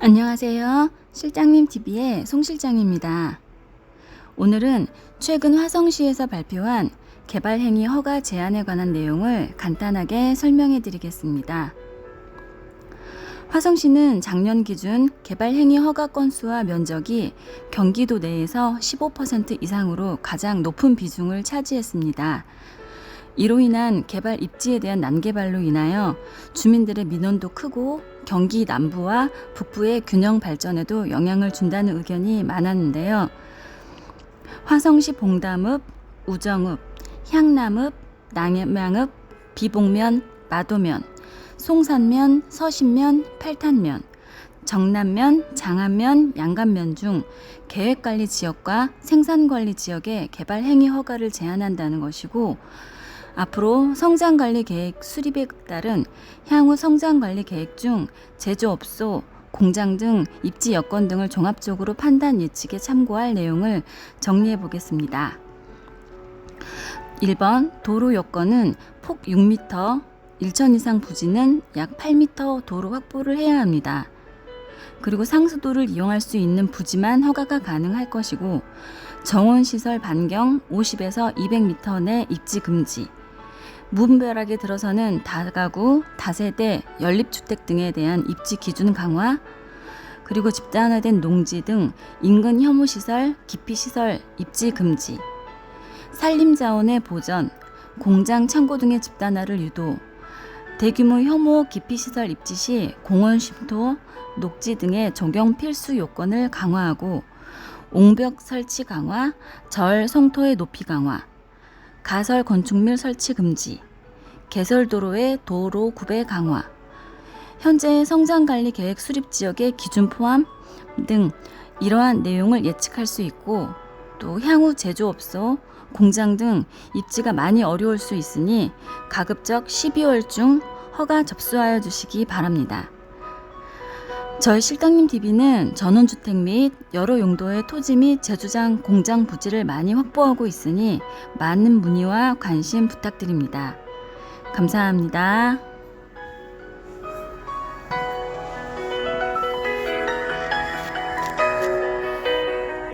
안녕하세요. 실장님 TV의 송 실장입니다. 오늘은 최근 화성시에서 발표한 개발행위 허가 제한에 관한 내용을 간단하게 설명해 드리겠습니다. 화성시는 작년 기준 개발행위 허가 건수와 면적이 경기도 내에서 15% 이상으로 가장 높은 비중을 차지했습니다. 이로 인한 개발 입지에 대한 난개발로 인하여 주민들의 민원도 크고 경기 남부와 북부의 균형 발전에도 영향을 준다는 의견이 많았는데요. 화성시 봉담읍, 우정읍, 향남읍, 남양읍, 비봉면, 마도면, 송산면, 서신면, 팔탄면, 정남면, 장안면, 양간면 중 계획관리 지역과 생산관리 지역의 개발 행위 허가를 제한한다는 것이고 앞으로 성장관리 계획 수립에 따른 향후 성장관리 계획 중 제조업소, 공장 등 입지 여건 등을 종합적으로 판단 예측에 참고할 내용을 정리해 보겠습니다. 1번 도로 여건은 폭 6m, 1천 이상 부지는 약 8m 도로 확보를 해야 합니다. 그리고 상수도를 이용할 수 있는 부지만 허가가 가능할 것이고 정원 시설 반경 50에서 200m 내 입지 금지. 무분별하게 들어서는 다가구, 다세대, 연립주택 등에 대한 입지 기준 강화, 그리고 집단화된 농지 등 인근 혐오시설, 기피시설 입지 금지, 산림자원의 보전, 공장, 창고 등의 집단화를 유도, 대규모 혐오 기피시설 입지 시 공원 쉼터, 녹지 등의 적용 필수 요건을 강화하고 옹벽 설치 강화, 절 성토의 높이 강화, 가설 건축물 설치 금지, 개설도로의 도로 구배 강화, 현재 성장관리 계획 수립 지역의 기준 포함 등 이러한 내용을 예측할 수 있고 또 향후 제조업소, 공장 등 입지가 많이 어려울 수 있으니 가급적 12월 중 허가 접수하여 주시기 바랍니다. 저희 실장님 TV는 전원주택 및 여러 용도의 토지 및 제주장 공장 부지를 많이 확보하고 있으니 많은 문의와 관심 부탁드립니다. 감사합니다.